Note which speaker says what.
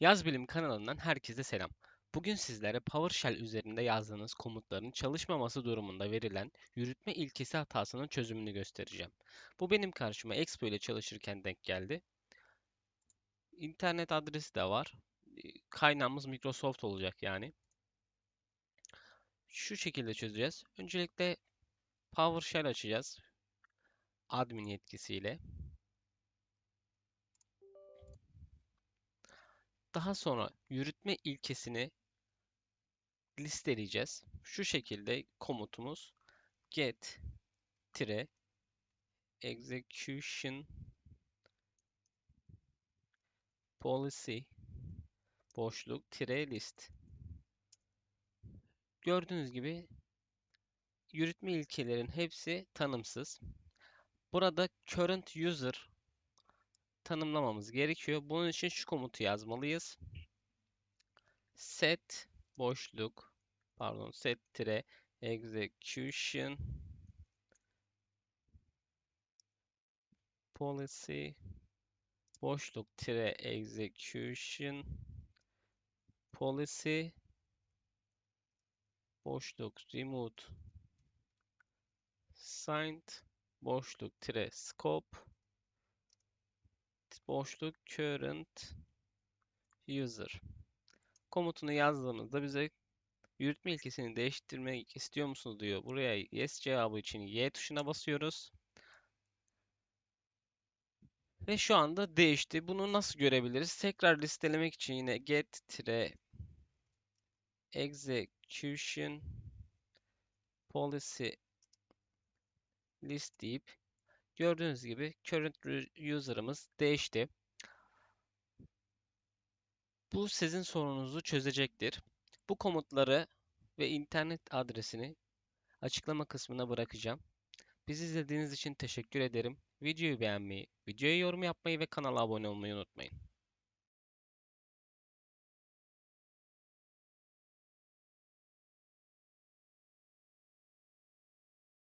Speaker 1: Yaz Bilim kanalından herkese selam. Bugün sizlere PowerShell üzerinde yazdığınız komutların çalışmaması durumunda verilen yürütme ilkesi hatasının çözümünü göstereceğim. Bu benim karşıma Expo ile çalışırken denk geldi. İnternet adresi de var. Kaynağımız Microsoft olacak yani. Şu şekilde çözeceğiz. Öncelikle PowerShell açacağız. Admin yetkisiyle. Daha sonra yürütme ilkesini listeleyeceğiz. Şu şekilde komutumuz get tire execution policy boşluk tire list. Gördüğünüz gibi yürütme ilkelerin hepsi tanımsız. Burada current user tanımlamamız gerekiyor. Bunun için şu komutu yazmalıyız. Set boşluk pardon set tire execution policy boşluk tire execution policy boşluk remote signed boşluk tire scope boşluk current user komutunu yazdığımızda bize yürütme ilkesini değiştirmek istiyor musunuz diyor. Buraya yes cevabı için Y tuşuna basıyoruz. Ve şu anda değişti. Bunu nasıl görebiliriz? Tekrar listelemek için yine get execution policy list deyip gördüğünüz gibi current user'ımız değişti. Bu sizin sorununuzu çözecektir. Bu komutları ve internet adresini açıklama kısmına bırakacağım. Bizi izlediğiniz için teşekkür ederim. Videoyu beğenmeyi, videoya yorum yapmayı ve kanala abone olmayı unutmayın.